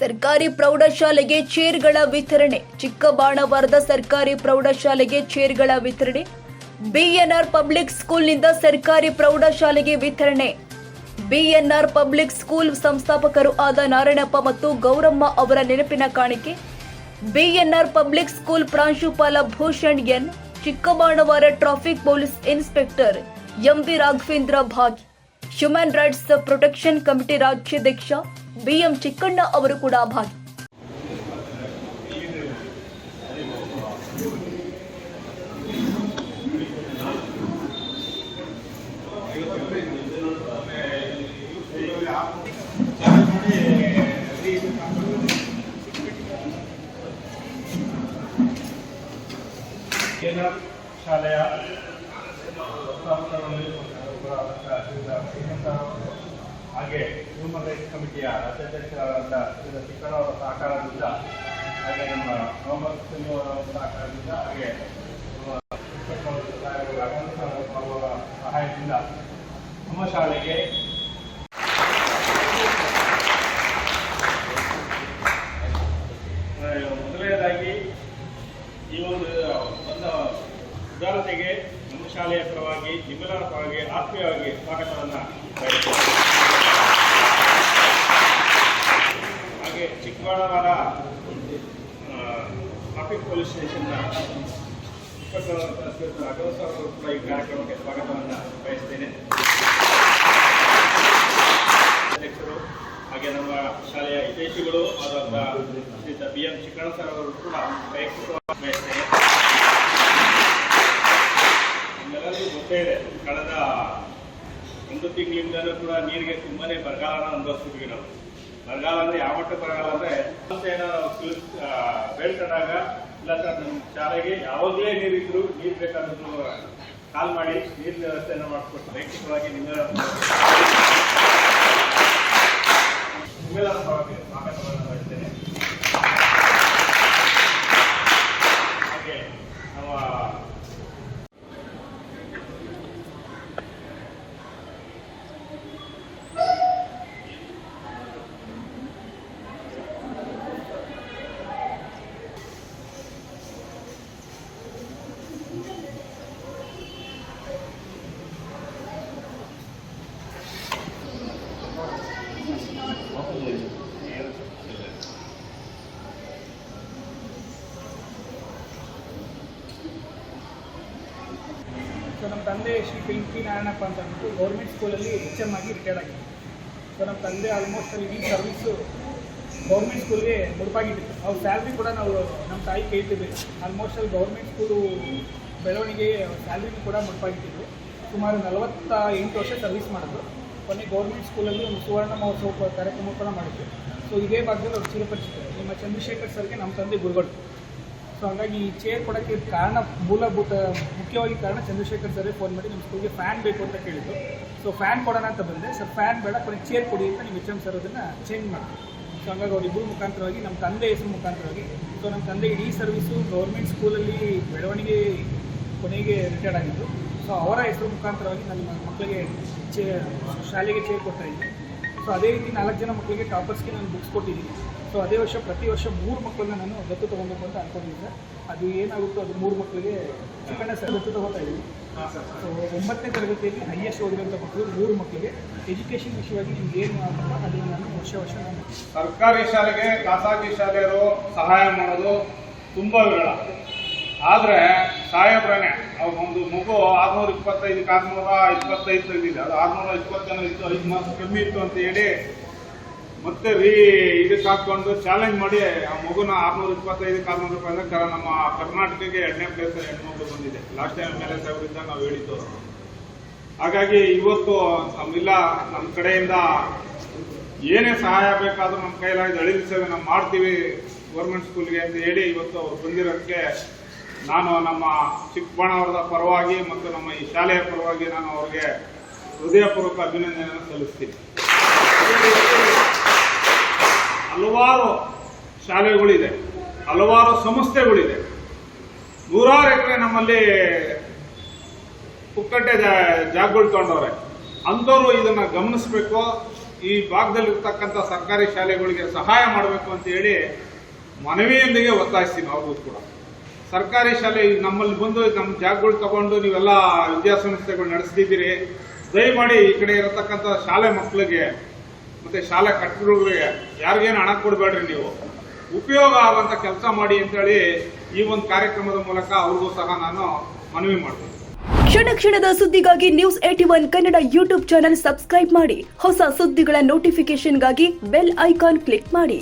ಸರ್ಕಾರಿ ಪ್ರೌಢಶಾಲೆಗೆ ಚೇರ್ಗಳ ವಿತರಣೆ. ಚಿಕ್ಕಬಾಣವರದ ಸರ್ಕಾರಿ ಪ್ರೌಢಶಾಲೆಗೆ ಚೇರ್ಗಳ ವಿತರಣೆ. ಬಿಎನ್ಆರ್ ಪಬ್ಲಿಕ್ ಸ್ಕೂಲ್ನಿಂದ ಸರ್ಕಾರಿ ಪ್ರೌಢಶಾಲೆಗೆ ವಿತರಣೆ. ಬಿಎನ್ಆರ್ ಪಬ್ಲಿಕ್ ಸ್ಕೂಲ್ ಸಂಸ್ಥಾಪಕರು ಆದ ನಾರಾಯಣಪ್ಪ ಮತ್ತು ಗೌರಮ್ಮ ಅವರ ನೆನಪಿನ ಕಾಣಿಕೆ. ಬಿಎನ್ಆರ್ ಪಬ್ಲಿಕ್ ಸ್ಕೂಲ್ ಪ್ರಾಂಶುಪಾಲ Bhushan N. Chikkabanavara traffic police inspector MV Raghavendra ಭಾಗಿ ಹ್ಯೂಮನ್ ರೈಟ್ಸ್ ಪ್ರೊಟೆಕ್ಷನ್ ಕಮಿಟಿ ರಾಜ್ಯಾಧ್ಯಕ್ಷ ಬಿಎಂ ಚಿಕ್ಕಣ್ಣ ಅವರು ಕೂಡ ಭಾಗಿ ಕೇಂದ್ರ ಶಾಲೆಯ ಸಂಸ್ಥಾಪಕರಲ್ಲಿ ಒಬ್ಬರಾದಂಥ ಶ್ರೀಯುತ ಶ್ರೀಮಂತ ಅವರು, ಹಾಗೆ ಹ್ಯೂಮನ್ ರೈಟ್ಸ್ ಕಮಿಟಿಯ ರಾಜ್ಯಾಧ್ಯಕ್ಷರಾದಂಥ ಶ್ರೀ ಚಿಕ್ಕಣ್ಣ ಅವರ ಸಹಕಾರದಿಂದ, ಹಾಗೆ ನಮ್ಮ ಮೊಹಮ್ಮದ್ ಸಿಂಗ್ ಅವರ ಸಹಕಾರದಿಂದ, ಹಾಗೆ ಅವರ ಸಹಾಯದಿಂದ ನಮ್ಮ ಶಾಲೆಗೆ ಮೊದಲನೇದಾಗಿ ಈ ಒಂದು ಒಂದು ಉದಾರತೆಗೆ ನಮ್ಮ ಶಾಲೆಯ ಪರವಾಗಿ, ನಿಮ್ಮೆಲ್ಲರ ಪರವಾಗಿ ಆತ್ಮೀಯವಾಗಿ ಸ್ವಾಗತವನ್ನು ಚಿಕ್ಕಬಳ್ಳಾಪುರ ಟ್ರಾಫಿಕ್ ಪೊಲೀಸ್ ಸ್ಟೇಷನ್ನ ರಾಘವ್ ಸರ್ ಅವರು ಕೂಡ ಈ ಕಾರ್ಯಕ್ರಮಕ್ಕೆ ಸ್ವಾಗತವನ್ನು ಬಯಸ್ತೇನೆ. ಅಧ್ಯಕ್ಷರು ಹಾಗೆ ನಮ್ಮ ಶಾಲೆಯ ಹಿತೈಷಿಗಳು ಆದಂತಹ ಶ್ರೀಯುತ ಬಿ ಎಂ ಚಿಕ್ಕಣ ಸರ್ ಅವರು ಕೂಡ ವೈಯಕ್ತಿಕವಾಗಿ ಬಯಸ್ತೇನೆ. ನಿಮ್ಮೆಲ್ಲರಿಗೂ ಗೊತ್ತೇ ಇದೆ, ಕಳೆದ ಒಂದು ತಿಂಗಳಿಂದಲೂ ಕೂಡ ನೀರಿಗೆ ತುಂಬಾನೇ ಬರಗಾಲನ ಅನುಭವಿಸ್ತಿದ್ವಿ ನಾವು. ಬರಗಾಲ ಅಂದ್ರೆ ಯಾವ ಮಟ್ಟ ಬರಗಾಲ ಅಂದ್ರೆ ಬೆಳ್ಕೊಂಡಾಗ ಇಲ್ಲ ನಮ್ಮ ಶಾಲೆಗೆ ಯಾವಾಗಲೇ ನೀರಿದ್ರು ನೀರು ಬೇಕಾದ್ರು ಕಾಲ್ ಮಾಡಿ ನೀರಿನ ವ್ಯವಸ್ಥೆಯನ್ನು ಮಾಡಿಕೊಟ್ಟು ವೈಯಕ್ತಿಕವಾಗಿ ಪರವಾಗಿ ಸ್ವಾಗತವನ್ನು ಹಾಗೆ ನಮ್ಮ ನಮ್ಮ ತಂದೆ ಶ್ರೀ ಪಿ. ನಾರಾಯಣಪ್ಪ ಅಂತ ಅಂದ್ಬಿಟ್ಟು ಗೌರ್ಮೆಂಟ್ ಸ್ಕೂಲಲ್ಲಿ ಎಚ್ ಎಂ ಆಗಿ ರಿಟೈರ್ಡ್ ಆಗಿದ್ದರು ಸೊ ನಮ್ಮ ತಂದೆ ಆಲ್ಮೋಸ್ಟ್ ಅಲ್ಲಿ ಈ ಸರ್ವಿಸು ಗೌರ್ಮೆಂಟ್ ಸ್ಕೂಲ್ಗೆ ಮುಡುಪಾಗಿದ್ದರು ಅವ್ರ ಸ್ಯಾಲ್ರಿ ಕೂಡ ನಾವು ನಮ್ಮ ತಾಯಿ ಕೇಳ್ತಿದ್ವಿ ಆಲ್ಮೋಸ್ಟ್ ಅಲ್ಲಿ ಗೌರ್ಮೆಂಟ್ ಸ್ಕೂಲು ಬೆಳವಣಿಗೆ ಸ್ಯಾಲ್ರಿನೂ ಕೂಡ ಮುಡುಪಾಗಿಟ್ಟಿದ್ರು ಸುಮಾರು ನಲವತ್ತ ಎಂಟು ವರ್ಷ ಸರ್ವಿಸ್ ಮಾಡಿದ್ರು. ಕೊನೆ ಗೌರ್ಮೆಂಟ್ ಸ್ಕೂಲಲ್ಲಿ ಒಂದು ಸುವರ್ಣ ಮಹೋತ್ಸವ ಕಾರ್ಯಕ್ರಮ ಕೂಡ ಮಾಡಿದ್ರು. ಸೊ ಇದೇ ಭಾಗದಲ್ಲಿ ಅವ್ರು ಚಿರಪರಿಚಿತರು. ನಿಮ್ಮ ಚಂದ್ರಶೇಖರ್ ಸರ್ಗೆ ನಮ್ಮ ತಂದೆ ಗುರುಗಳು. ಸೊ ಹಾಗಾಗಿ ಈ ಚೇರ್ ಕೊಡೋಕ್ಕೆ ಕಾರಣ ಮೂಲಭೂತ, ಮುಖ್ಯವಾಗಿ ಕಾರಣ ಚಂದ್ರಶೇಖರ್ ಸರೇ ಫೋನ್ ಮಾಡಿ ನಿಮ್ಮ ಸ್ಕೂಲ್ಗೆ ಫ್ಯಾನ್ ಬೇಕು ಅಂತ ಕೇಳಿದ್ರು ಸೊ ಫ್ಯಾನ್ ಕೊಡೋಣ ಅಂತ ಬಂದೆ. ಸರ್ ಫ್ಯಾನ್ ಬೇಡ ಕೊನೆಗೆ ಚೇರ್ ಕೊಡಿ ಅಂತ ನೀವು ಎಚ್ ಎಂ ಸರ್ ಅದನ್ನು ಚೇಂಜ್ ಮಾಡಿದ್ರು. ಸೊ ಹಂಗಾಗಿ ಅವರಿಬ್ಬರು ಮುಖಾಂತರವಾಗಿ, ನಮ್ಮ ತಂದೆ ಹೆಸರು ಮುಖಾಂತರವಾಗಿ ಸೊ ನಮ್ಮ ತಂದೆ ಇಡೀ ಸರ್ವಿಸು ಗೌರ್ಮೆಂಟ್ ಸ್ಕೂಲಲ್ಲಿ ಬೆಳವಣಿಗೆ ಕೊನೆಗೆ ರಿಟೈರ್ಡ್ ಆಗಿದ್ದು. ಸೊ ಅವರ ಹೆಸರು ಮುಖಾಂತರವಾಗಿ ನನ್ನ ಮಕ್ಕಳಿಗೆ ಚೇ ಶಾಲೆಗೆ ಚೇರ್ ಕೊಡ್ತಾ ಇದ್ದೀನಿ ಸೊ ಅದೇ ರೀತಿ ನಾಲ್ಕು ಜನ ಮಕ್ಕಳಿಗೆ ಟಾಪರ್ಸ್ಗೆ ನಾನು ಬುಕ್ಸ್ ಕೊಟ್ಟಿದ್ದೀನಿ. ಸೊ ಅದೇ ವರ್ಷ ಪ್ರತಿ ವರ್ಷ ಮೂರು ಮಕ್ಕಳನ್ನ ನಾನು ದತ್ತು ತೊಗೊಬೇಕು ಅಂತ ಅನ್ಕೊಂಡಿದ್ದೆ. ಅದು ಏನಾಗುತ್ತೋ ಅದು ಮೂರು ಮಕ್ಕಳಿಗೆ ಚಿಕ್ಕಣ್ಣ ಸರ್ ದತ್ತು ತಗೋತಾ ಇದ್ದೀನಿ. ಸೊ ಒಂಬತ್ತನೇ ತರಗತಿಯಲ್ಲಿ ಹೈಯೆಸ್ಟ್ ಓದಿರುವಂಥ ಮಕ್ಕಳು ಮೂರು ಮಕ್ಕಳಿಗೆ ಎಜುಕೇಷನ್ ವಿಷಯವಾಗಿ ನಿಮ್ಗೆ ಏನು ಆಗಲ್ಲ ಅದನ್ನು ನಾನು ವರ್ಷ ವರ್ಷ ನಾನು ಸರ್ಕಾರಿ ಶಾಲೆಗೆ ಖಾಸಗಿ ಶಾಲೆಯರು ಸಹಾಯ ಮಾಡೋದು ತುಂಬ ವಿರಳ. ಆದರೆ ಸಾಹೇಬ್ರನೇ ಒಂದು ಮಗು ಆರ್ನೂರ ಇಪ್ಪತ್ತೈದು ಆರ್ನೂರ ಇಪ್ಪತ್ತೈದು ತಂದಿದೆ ಅದು ಆರ್ನೂರ ಇಪ್ಪತ್ತೇನೋ ಇತ್ತು ಐದು ಮಾರ್ಕ್ಸ್ ಕಮ್ಮಿ ಇತ್ತು ಅಂತ ಹೇಳಿ ಮತ್ತೆ ರೀ ಇದಕ್ಕೆ ಹಾಕೊಂಡು ಚಾಲೆಂಜ್ ಮಾಡಿ ಆ ಮಗುನ ಆರ್ನೂರ ಇಪ್ಪತ್ತೈದು ಆರ್ನೂರ ರೂಪಾಯಿ ಅಂದ್ರೆ ನಮ್ಮ ಕರ್ನಾಟಕಕ್ಕೆ ಎರಡನೇ ಪ್ಲೇಸ್ ಹೆಣ್ಮಗು ಬಂದಿದೆ. ಲಾಸ್ಟ್ ಟೈಮ್ ಮೇಲೆ ಸಾವಿರದಿಂದ ನಾವು ಹೇಳಿದ್ದು. ಹಾಗಾಗಿ ಇವತ್ತು ನಮ್ಮಿಲ್ಲ ನಮ್ಮ ಕಡೆಯಿಂದ ಏನೇ ಸಹಾಯ ಬೇಕಾದರೂ ನಮ್ಮ ಕೈಲಾಗಿ ದಳಿತ ಸೇವೆ ನಾವು ಮಾಡ್ತೀವಿ ಗೌರ್ಮೆಂಟ್ ಸ್ಕೂಲ್ಗೆ ಅಂತ ಹೇಳಿ ಇವತ್ತು ಅವ್ರು ಬಂದಿರೋದಕ್ಕೆ ನಾನು ನಮ್ಮ ಚಿಕ್ಕಬಣ್ಣವರದ ಪರವಾಗಿ ಮತ್ತು ನಮ್ಮ ಈ ಶಾಲೆಯ ಪರವಾಗಿ ನಾನು ಅವ್ರಿಗೆ ಹೃದಯಪೂರ್ವಕ ಅಭಿನಂದನೆಯನ್ನು ಸಲ್ಲಿಸ್ತೀನಿ. ಹಲವಾರು ಶಾಲೆಗಳಿದೆ, ಹಲವಾರು ಸಂಸ್ಥೆಗಳಿದೆ. ನೂರಾರು ಎಕರೆ ನಮ್ಮಲ್ಲಿ ಪುಕ್ಕಟ್ಟೆ ಜಾಗಗಳು ತಗೊಂಡವ್ರೆ. ಅಂಥವ್ರು ಇದನ್ನು ಗಮನಿಸಬೇಕು, ಈ ಭಾಗದಲ್ಲಿರ್ತಕ್ಕಂಥ ಸರ್ಕಾರಿ ಶಾಲೆಗಳಿಗೆ ಸಹಾಯ ಮಾಡಬೇಕು ಅಂತ ಹೇಳಿ ಮನವಿಯೊಂದಿಗೆ ಒತ್ತಾಯಿಸ್ತೀನಿ ಅವ್ರಿಗೂ ಕೂಡ. ಸರ್ಕಾರಿ ಶಾಲೆ ನಮ್ಮಲ್ಲಿ ಬಂದು ನಮ್ಮ ಜಾಗಗಳು ತಗೊಂಡು ನೀವೆಲ್ಲ ವಿದ್ಯಾಸಂಸ್ಥೆಗಳು ನಡೆಸ್ತಿದ್ದೀರಿ. ದಯಮಾಡಿ ಈ ಕಡೆ ಇರತಕ್ಕಂಥ ಶಾಲೆ ಮಕ್ಕಳಿಗೆ ಮತ್ತೆ ಶಾಲೆ ಕಟ್ಟಡಗಳಿಗೆ ಯಾರಿಗೇನು ಹಣ ಕೊಡಬೇಡ್ರಿ ನೀವು. ಉಪಯೋಗ ಆಗುವಂಥ ಕೆಲಸ ಮಾಡಿ ಅಂತೇಳಿ ಈ ಒಂದು ಕಾರ್ಯಕ್ರಮದ ಮೂಲಕ ಅವ್ರಿಗೂ ಸಹ ನಾನು ಮನವಿ ಮಾಡ್ತೀನಿ. ಕ್ಷಣ ಕ್ಷಣದ ಸುದ್ದಿಗಾಗಿ news at one Kannada YouTube channel subscribe ಮಾಡಿ. ಹೊಸ ಸುದ್ದಿಗಳ ನೋಟಿಫಿಕೇಶನ್ಗಾಗಿ ಬೆಲ್ ಐಕಾನ್ ಕ್ಲಿಕ್ ಮಾಡಿ.